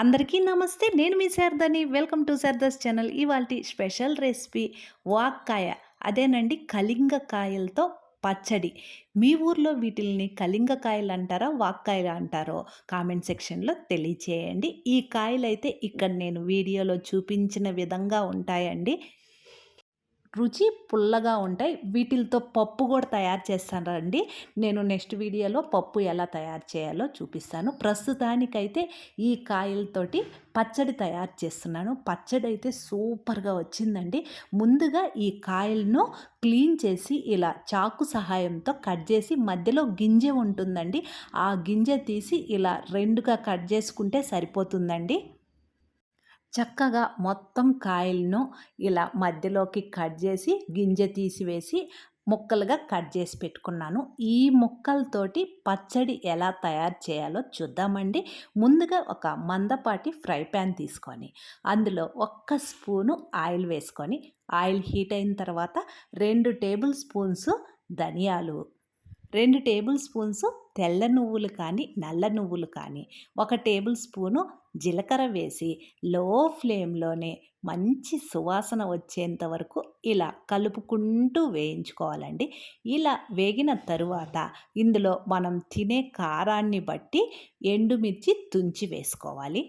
అందరికీ నమస్తే నేను మీ శారదని. Welcome to Sharada's channel. ఇవాళ స్పెషల్ రెసిపీ వాక్కాయ అదేనండి కలింగకాయలతో పచ్చడి. మీ ఊర్లో వీటిల్ని కలింగకాయలు అంటారా వాక్కాయలు అంటారో కామెంట్ సెక్షన్లో తెలియచేయండి. ఈ కాయలు అయితే ఇక్కడ నేను వీడియోలో చూపించిన విధంగా ఉంటాయండి. రుచి పుల్లగా ఉంటాయి. వీటితో పప్పు కూడా తయారు చేస్తానండి. నేను నెక్స్ట్ వీడియోలో పప్పు ఎలా తయారు చేయాలో చూపిస్తాను. ప్రస్తుతానికైతే ఈ కాయలతోటి పచ్చడి తయారు చేస్తున్నాను. పచ్చడి అయితే సూపర్గా వచ్చిందండి. ముందుగా ఈ కాయలను క్లీన్ చేసి ఇలా చాకు సహాయంతో కట్ చేసి మధ్యలో గింజ ఉంటుందండి. ఆ గింజ తీసి ఇలా రెండుగా కట్ చేసుకుంటే సరిపోతుందండి. చక్కగా మొత్తం కాయలను ఇలా మధ్యలోకి కట్ చేసి గింజ తీసివేసి ముక్కలుగా కట్ చేసి పెట్టుకున్నాను. ఈ ముక్కలతోటి పచ్చడి ఎలా తయారు చేయాలో చూద్దామండి. ముందుగా ఒక మందపాటి ఫ్రై ప్యాన్ తీసుకొని అందులో ఒక్క స్పూను ఆయిల్ వేసుకొని ఆయిల్ హీట్ అయిన తర్వాత రెండు టేబుల్ స్పూన్స్ ధనియాలు రెండు టేబుల్ స్పూన్స్ తెల్ల నువ్వులు కానీ నల్ల నువ్వులు కానీ ఒక టేబుల్ స్పూను జీలకర్ర వేసి లో ఫ్లేమ్లోనే మంచి సువాసన వచ్చేంత వరకు ఇలా కలుపుకుంటూ వేయించుకోవాలండి. ఇలా వేగిన తరువాత ఇందులో మనం తినే కారాన్ని బట్టి ఎండుమిర్చి తుంచి వేసుకోవాలి.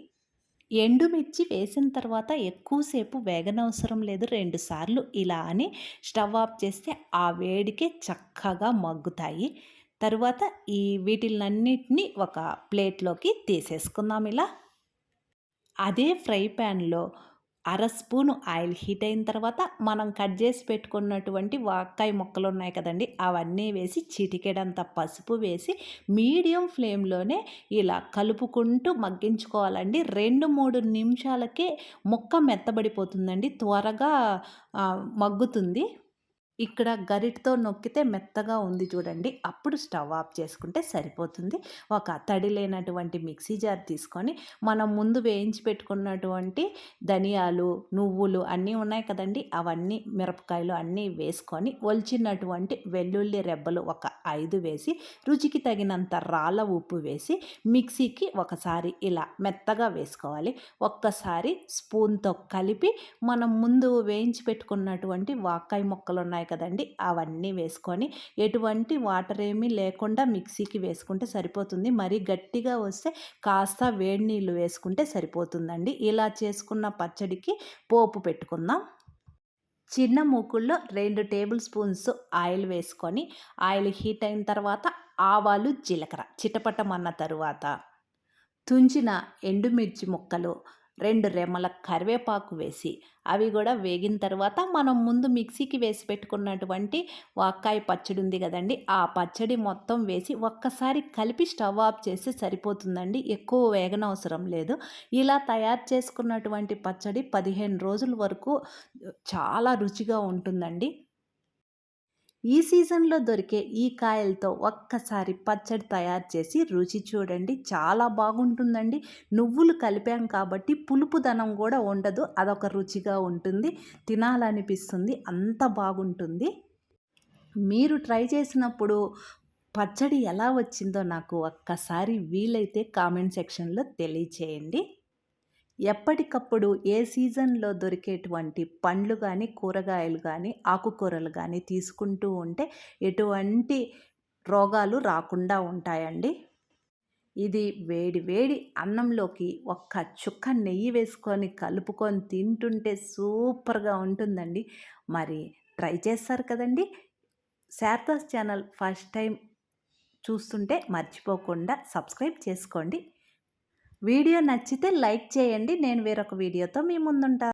ఎండుమిర్చి వేసిన తర్వాత ఎక్కువసేపు వేగనవసరం లేదు. రెండుసార్లు ఇలా అని స్టవ్ ఆఫ్ చేస్తే ఆ వేడికే చక్కగా మగ్గుతాయి. తరువాత ఈ వీటిలన్నిటిని ఒక ప్లేట్లోకి తీసేసుకుందాం ఇలా. అదే ఫ్రై ప్యాన్లో అర స్పూను ఆయిల్ హీట్ అయిన తర్వాత మనం కట్ చేసి పెట్టుకున్నటువంటి వాక్కాయ ముక్కలు ఉన్నాయి కదండి అవన్నీ వేసి చిటికెడంత పసుపు వేసి మీడియం ఫ్లేమ్లోనే ఇలా కలుపుకుంటూ మగ్గించుకోవాలండి. రెండు మూడు నిమిషాలకే ముక్క మెత్తబడిపోతుందండి త్వరగా మగ్గుతుంది. ఇక్కడ గరిటతో నొక్కితే మెత్తగా ఉంది చూడండి. అప్పుడు స్టవ్ ఆఫ్ చేసుకుంటే సరిపోతుంది. ఒక తడి లేనటువంటి మిక్సీ జార్ తీసుకొని మనం ముందు వేయించి పెట్టుకున్నటువంటి ధనియాలు నువ్వులు అన్నీ ఉన్నాయి కదండి. అవన్నీ మిరపకాయలు అన్నీ వేసుకొని ఒలిచినటువంటి వెల్లుల్లి రెబ్బలు ఒక ఐదు వేసి రుచికి తగినంత రాళ్ళ ఉప్పు వేసి మిక్సీకి ఒకసారి ఇలా మెత్తగా వేసుకోవాలి. ఒక్కసారి స్పూన్తో కలిపి మనం ముందు వేయించి పెట్టుకున్నటువంటి వాకాయ మొక్కలు ఉన్నాయి ఉన్నాయి కదండి అవన్నీ వేసుకొని ఎటువంటి వాటర్ ఏమీ లేకుండా మిక్సీకి వేసుకుంటే సరిపోతుంది. మరీ గట్టిగా వస్తే కాస్త వేడి నీళ్ళు వేసుకుంటే సరిపోతుందండి. ఇలా చేసుకున్న పచ్చడికి పోపు పెట్టుకుందాం. చిన్న మూకుల్లో రెండు టేబుల్ స్పూన్స్ ఆయిల్ వేసుకొని ఆయిల్ హీట్ అయిన తర్వాత ఆవాలు జీలకర్ర చిటపటమన్న తరువాత తుంచిన ఎండుమిర్చి ముక్కలు రెండు రెమ్మల కరివేపాకు వేసి అవి కూడా వేగిన తర్వాత మనం ముందు మిక్సీకి వేసి పెట్టుకున్నటువంటి వాక్కాయ పచ్చడి ఉంది కదండి ఆ పచ్చడి మొత్తం వేసి ఒక్కసారి కలిపి స్టవ్ ఆఫ్ చేస్తే సరిపోతుందండి. ఎక్కువ వేగనవసరం లేదు. ఇలా తయారు చేసుకున్నటువంటి పచ్చడి పదిహేను రోజుల వరకు చాలా రుచిగా ఉంటుందండి. ఈ సీజన్లో దొరికే ఈ కాయలతో ఒక్కసారి పచ్చడి తయారు చేసి రుచి చూడండి. చాలా బాగుంటుందండి. నువ్వులు కలిపాం కాబట్టి పులుపుదనం కూడా ఉండదు. అదొక రుచిగా ఉంటుంది. తినాలనిపిస్తుంది. అంత బాగుంటుంది. మీరు ట్రై చేసినప్పుడు పచ్చడి ఎలా వచ్చిందో నాకు ఒక్కసారి వీలైతే కామెంట్ సెక్షన్లో తెలియచేయండి. ఎప్పటికప్పుడు ఏ సీజన్లో దొరికేటువంటి పండ్లు కానీ కూరగాయలు కానీ ఆకుకూరలు కానీ తీసుకుంటూ ఉంటే ఎటువంటి రోగాలు రాకుండా ఉంటాయండి. ఇది వేడి వేడి అన్నంలోకి ఒక్క చుక్క నెయ్యి వేసుకొని కలుపుకొని తింటుంటే సూపర్గా ఉంటుందండి. మరి ట్రై చేస్తారు కదండి. శారదాస్ ఛానల్ ఫస్ట్ టైం చూస్తుంటే మర్చిపోకుండా సబ్స్క్రైబ్ చేసుకోండి. వీడియో నచ్చితే లైక్ చేయండి. నేను వేరొక వీడియోతో మీ ముందుంటాను